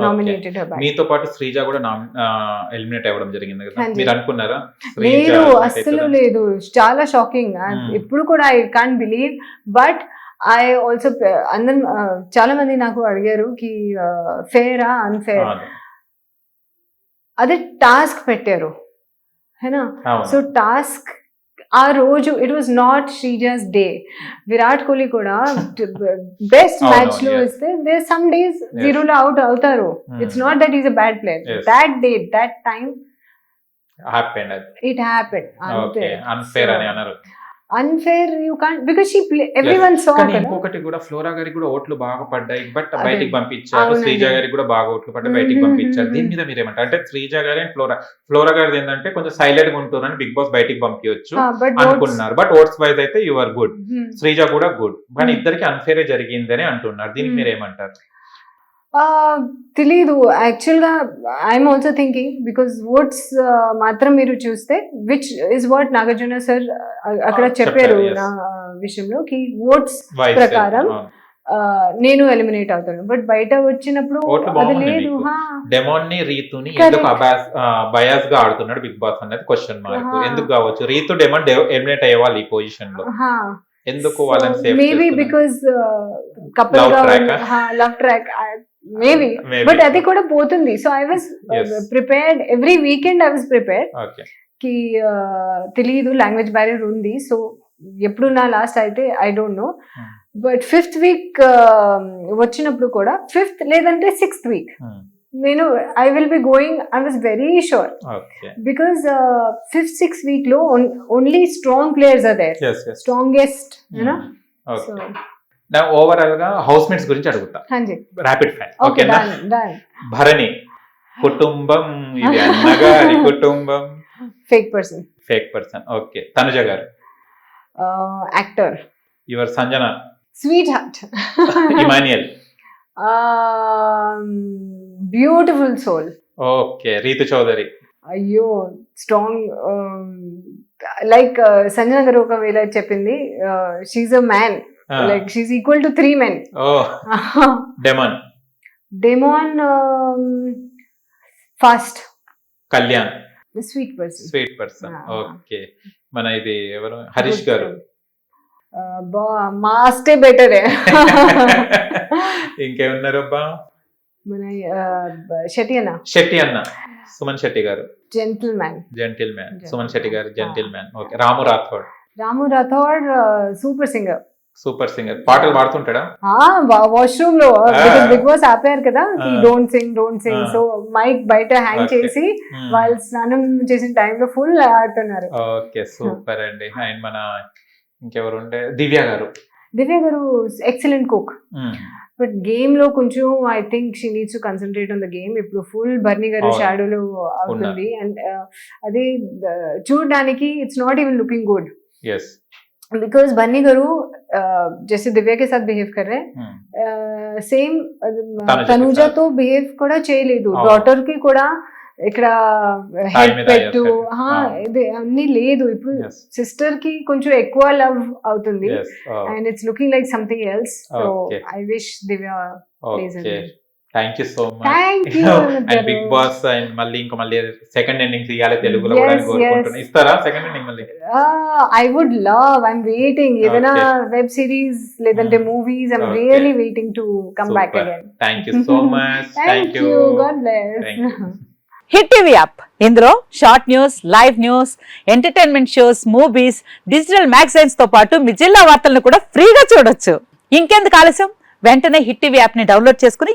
Nominated మీతో పాటు శ్రీజ కూడా ఎలిమినేట్ అవ్వడం జరిగింది కదా. మీరు అనుకున్నారా లేదు అస్సలు? లేదు చాలా షాకింగ్ Hmm. ఇప్పుడు కూడా I can't believe but I also అందరం చాలా మంది నాకు అడిగారు కి ఫేరా అన్ఫేర్. అదే టాస్క్ పెట్టారు హేనా. సో టాస్క్ ఆ రోజు it was not Sreeja's day Virat Kohli కూడా బెస్ట్ మ్యాచ్లో yes. ఇస్తే దే సమ్ డేస్ జీరోలో అవుట్ అవుతారు. It's not that is a bad player. That day that అది. ఇట్ హ్యాపెన్ ఓకే అన్ఫేర్ అని అన్నారు unfair you can't because she play every one saw కానీ ఇంకొకటి కూడా ఫ్లోరా గారికి కూడా ఓట్లు బాగా పడ్డాయి బట్. బయటికి పంపించారు. శ్రీజ గారికి కూడా బాగా ఓట్లు పడ్డాయి బయటికి పంపించారు. దీని మీద మీరు ఏమంటారు అంటే శ్రీజ గారి అండ్ ఫ్లోరా ఫ్లోరా గారిది ఏంటంటే కొంచెం సైలెంట్గా ఉంటున్నారని బిగ్ బాస్ బయటికి పంపించవచ్చు అనుకున్నారు. బట్ ఓట్స్ వైజ్ అయితే యు ఆర్ గుడ్ శ్రీజ కూడా గుడ్ కానీ. ఇద్దరికి అన్ఫేర్ జరిగిందని అంటున్నారు. దీనికి. మీరు ఏమంటారు తెలీదు యాక్చువల్గా I'm also thinking because votes మాత్రం మీరు చూస్తే which is what Nagarjuna sir అక్కడ చెప్పారు. నా విషయంలో కి ఓట్స్ ప్రకారం. నేను ఎలిమినేట్ అవుతాను బట్ బయట వచ్చినప్పుడు అది లేదు మీకు. హా. డెమోన్ని రీతుని. ఎందుకు బయాస్గా ఆడుతున్నాడు బిగ్ బాస్ అనేది క్వశ్చన్ మార్క్. ఎందుకు కావచ్చు రీతు డెమోన్ ఎలిమినేట్ అయ్యేవాళ్ళు ఈ పొజిషన్లో. ఎందుకు వాళ్ళని safe maybe because couple love track maybe but అది కూడా పోతుంది. So I was. Prepared every weekend I was ప్రిపేర్డ్కి తెలియదు లాంగ్వేజ్ బ్యారియర్ ఉంది. సో ఎప్పుడు నా లాస్ట్ అయితే I don't know Hmm. But fifth week వచ్చినప్పుడు కూడా ఫిఫ్త్ లేదంటే సిక్స్త్ వీక్ నేను I will be going I was very sure because fifth six వీక్లో only strong players yes strongest you know నా ఓవరాల్గా హౌస్ మేట్స్ గురించి అడుగుతా. ర్యాపిడ్ ఫైర్ ఓకే ఓకేనా? భరణి. కుటుంబం ఇది అన్నగారి కుటుంబం. Fake person fake person okay Tanuja garu. Actor your Sanjana sweetheart Emmanuel beautiful soul okay Ritu Chowdary అయ్యో స్ట్రాంగ్ లైక్ సంజన గారు ఒకవేళ చెప్పింది she a man like she equal to three men oh demon demon fast Kalyan sweet person sweet person. Okay మన ఇది ఎవరు? హరీష్ గారు. బా మాస్టే better ఇంకేమున్నారు అబ్బా? మన షెటి అన్న. శెట్టి అన్న. Suman Shetty garu. Gentleman gentleman Suman Shetty garu. Gentleman okay Ramu Rathod. Ramu Rathod super singer super singer. పాటలు పాడుతుంటాడా? వాష్రూమ్లో. బిగ్ బాస్ ఆపారు కదా. Don't sing don't sing. So mike బయట హ్యాంగ్. చేసి. వాళ్ళు స్నానం చేసిన టైంలో ఫుల్ ఆడుతున్నారు. ఓకే సూపర్ అండి. అండ్ మన ఇంకెవరు దివ్య గారు. దివ్య గారు ఎక్సలెంట్ కుక్. బట్ గేమ్లో కొంచెం I think she needs to concentrate on the game. ఇప్పుడు ఫుల్ బర్నీ గారు. షాడోలో అవుతుంది. అండ్ అది చూడడానికి it's not even looking good. Because Banni garu uh, जैसे दिव्या के साथ बिहेव कर रहे Hmm. हैं సేమ్ తనుజకి తనుజతో సార్. బిహేవ్ కూడా చేయలేదు అవును. డాటర్ కి కూడా ఇక్కడ హెడ్ మీద పెట్టు అయ్యారు. హా, అవును. ఇది అన్ని లేదు ఇప్పుడు Yes. సిస్టర్ కి కొంచెం ఎక్కువ లవ్ అవుతుంది Yes. Oh, and it's looking like something else so Okay. I wish Divya please okay thank you so much and Bigg Boss and మళ్ళీ ఇంకా మళ్ళీ సెకండ్ ఎండింగ్స్ ఇవ్వాలి తెలుగులో కూడా కోరుకుంటున్నాను. ఇస్తారా సెకండ్ ఎండింగ్ మళ్ళీ? I would love I'm waiting ఏదైనా. వెబ్ సిరీస్ లేదంటే. Movies I'm. Really waiting to come back. Again thank you so much thank you God bless. Hit TV app ఇందులో short news live news entertainment shows movies digital మ్యాగజైన్స్తో పాటు మీ జిల్లా వార్తలను కూడా ఫ్రీగా చూడొచ్చు. ఇంకెందుకు ఆలస్యం? వెంటనే హిట్ టీవీ యాప్ని డౌన్లోడ్ చేసుకుని